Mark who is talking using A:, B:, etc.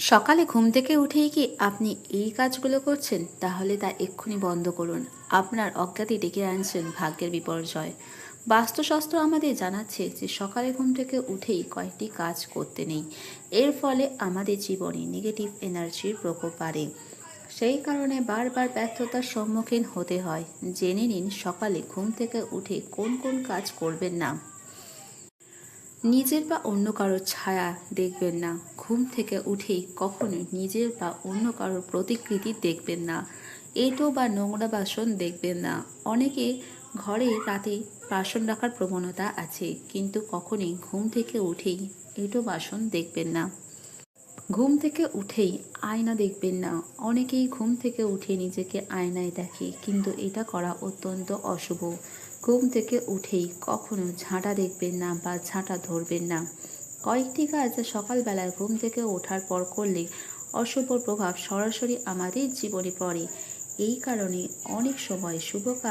A: সকালে ঘুম থেকে উঠেই কি আপনি এই কাজগুলো করছেন? তাহলে তা এক্ষুনি বন্ধ করুন। আপনার অজ্ঞাতি ডেকে আনছেন ভাগ্যের বিপর্যয়। বাস্তুশাস্ত্র আমাদের জানাচ্ছে যে সকালে ঘুম থেকে উঠেই কয়েকটি কাজ করতে নেই। এর ফলে আমাদের জীবনে নেগেটিভ এনার্জির প্রকোপ বাড়ে। সেই কারণে বারবার ব্যর্থতার সম্মুখীন হতে হয়। জেনে নিন সকালে ঘুম থেকে উঠে কোন কোন কাজ করবেন না। নিজের বা অন্য কারোর ছায়া দেখবেন না। ঘুম থেকে উঠেই কখনোই নিজের বা অন্য কারোর প্রতিকৃতি দেখবেন না। এটো বা নোংরা বাসন দেখবেন না। অনেকে ঘরে রাতে বাসন রাখার প্রবণতা আছে, কিন্তু কখনই ঘুম থেকে উঠেই এটো বাসন দেখবেন না। ঘুম থেকে উঠেই আয়না দেখবেন না। অনেকেই ঘুম থেকে উঠে নিজেকে আয়নায় দেখে, কিন্তু এটা করা অত্যন্ত অশুভ। ঘুম থেকে উঠেই কখনো ঝাঁটা দেখবেন না বা ঝাঁটা ধরবেন না। কয়েকটি কাজ সকালবেলায় ঘুম থেকে ওঠার পর করলে অশুভ প্রভাব সরাসরি আমাদের জীবনে পড়ে। এই কারণে অনেক সময় শুভ কাজ